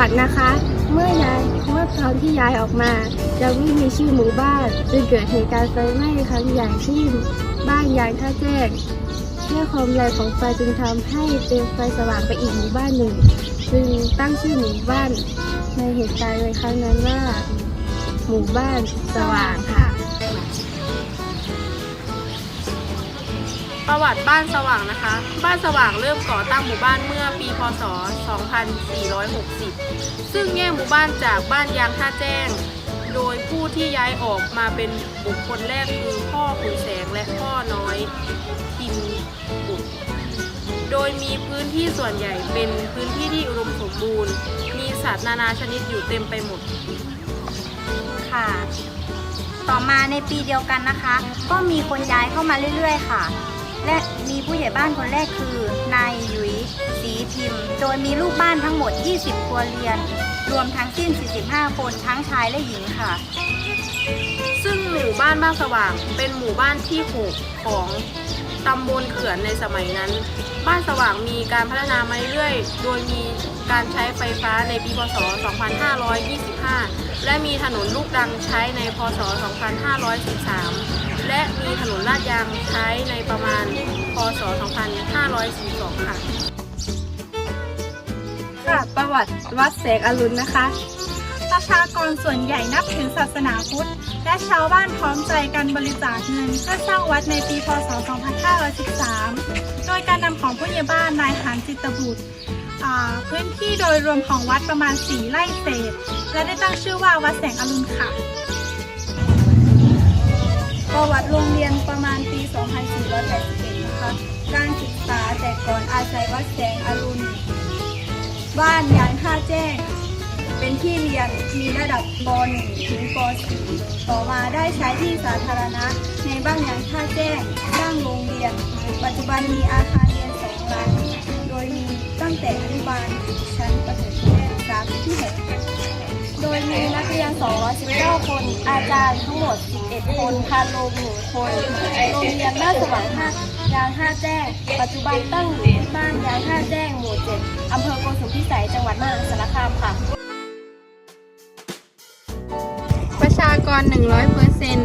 วัดนะคะ เมื่อย้ายเมื่อตอนที่ย้ายออกมายังไม่มีชื่อหมู่บ้านจึงเกิดเหตุการณ์ไฟไหม้ครั้งใหญ่ที่บ้านยางท่าแจ้งด้วยความแรงของไฟจึงทำให้เป็นไฟสว่างไปอีกหมู่บ้านหนึ่ง จึงตั้งชื่อหมู่บ้านในเหตุการณ์ในครั้งนั้นว่า หมู่บ้านสว่างค่ะ ประวัติบ้านสว่างนะคะ บ้านสว่างเริ่มก่อตั้งหมู่บ้านเมื่อปีพศ 2460 ซึ่งแยกหมู่บ้านจากบ้านยางท่าแจ้ง โดยผู้ที่ย้ายออกมาเป็นบุคคลแรกคือพ่อขุนแสงและพ่อน้อยพิมบุตรโดยมีพื้นที่ส่วนใหญ่เป็นพื้นที่ที่อุดมสมบูรณ์ มีสัตว์นานาชนิดอยู่เต็มไปหมดค่ะ ต่อมาในปีเดียวกันนะคะ ก็มีคนย้ายเข้ามาเรื่อย ๆ ค่ะ และมีผู้ใหญ่บ้านคนแรกคือนายหยุยสีพิมพ์ โดยมีลูกบ้านทั้งหมด 20 ครัวเรือน รวมทั้งสิ้น 45 คนทั้งชายและหญิงค่ะ ซึ่งหมู่บ้านบ้านสว่าง เป็นหมู่บ้านที่หกของตำบลเขื่อนในสมัยนั้น บ้านสว่างมีการพัฒนามาเรื่อยๆ โดยมีการใช้ไฟฟ้าในปีพศ 2525 และมีถนนลูกดังใช้ในพศ 2513 และมีถนนลาดยางใช้ในประมาณ พศ 2542 ค่ะ ค่ะ ประวัติวัดแสงอรุณนะคะ ประชากรส่วนใหญ่นับถือศาสนาพุทธ และชาวบ้านพร้อมใจกันบริจาคเงินเพื่อสร้างวัดในปีพศ 2513 โดยการนำของผู้ใหญ่บ้านนายหานจิตบุตรพื้นที่โดยรวมของวัดประมาณ 4 ไร่เศษ และได้ตั้งชื่อว่าวัดแสงอรุณค่ะประวัติโรงเรียนประมาณปี 2481 นะคะ การศึกษาแต่ก่อนอาศัยวัดแสงอรุณ บ้านยางท่าแจ้ง ที่เรียนมีระดับป .1 ถึงป .4 ต่อมาได้ใช้ที่สาธารณะ ในบ้านยางท่าแจ้งสร้างโรงเรียน ปัจจุบันมีอาคารเรียนสองหลังโดยมีตั้งแต่อนุบาลชั้นประถมและศึกษาปีที่หกโดยมีนักเรียน 219 คน อาจารย์ทั้งหมด 11 คนพานโรงหนึ่งคน โรงเรียนบ้านสว่างห้ายางห้าแจ้ง ปัจจุบันตั้งอยู่ที่บ้านยางห้าแจ้ง หมู่ 7 อำเภอโกสุมพิสัย จังหวัดมหาสารคามค่ะ ระชากร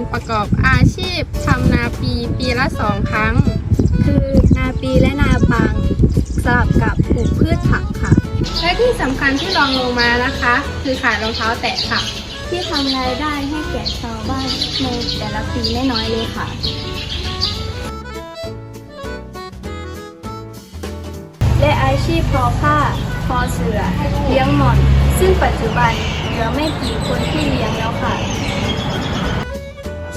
100%ประกอบอาชีพทำนาปีปีละ2ครั้ง คือนาปีและนาปังสลับกับปลูกพืชผักค่ะ และที่สำคัญที่รองลงมานะคะ คือขายรองเท้าแตะค่ะ ที่ทำรายได้ให้แก่ชาวบ้านในแต่ละปีไม่น้อยเลยค่ะและอาชีพทอผ้าทอเสือเลี้ยงหม่อน ซึ่งปัจจุบันเหลือไม่กี่คนที่เลี้ยงแล้วค่ะ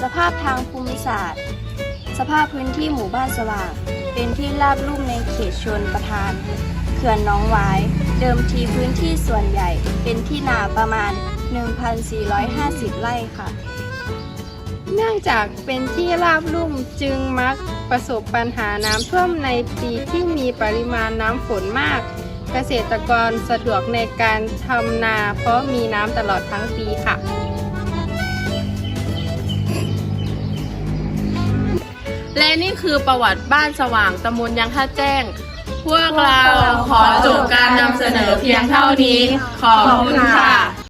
สภาพทางภูมิศาสตร์ สภาพพื้นที่หมู่บ้านสว่าง เป็นที่ราบลุ่มในเขตชนประทาน เขื่อนน้องวาย เดิมทีพื้นที่ส่วนใหญ่เป็นที่นาประมาณ 1,450 ไร่ค่ะ เนื่องจากเป็นที่ราบลุ่มจึงมักประสบปัญหาน้ำท่วมในปีที่มีปริมาณน้ำฝนมาก เกษตรกรสะดวกในการทำนาเพราะมีน้ำตลอดทั้งปีค่ะ และนี่คือประวัติบ้านสว่างตำบลยังท่าแจ้ง พวกเราขอจบการนำเสนอเพียงเท่านี้ ขอบคุณค่ะ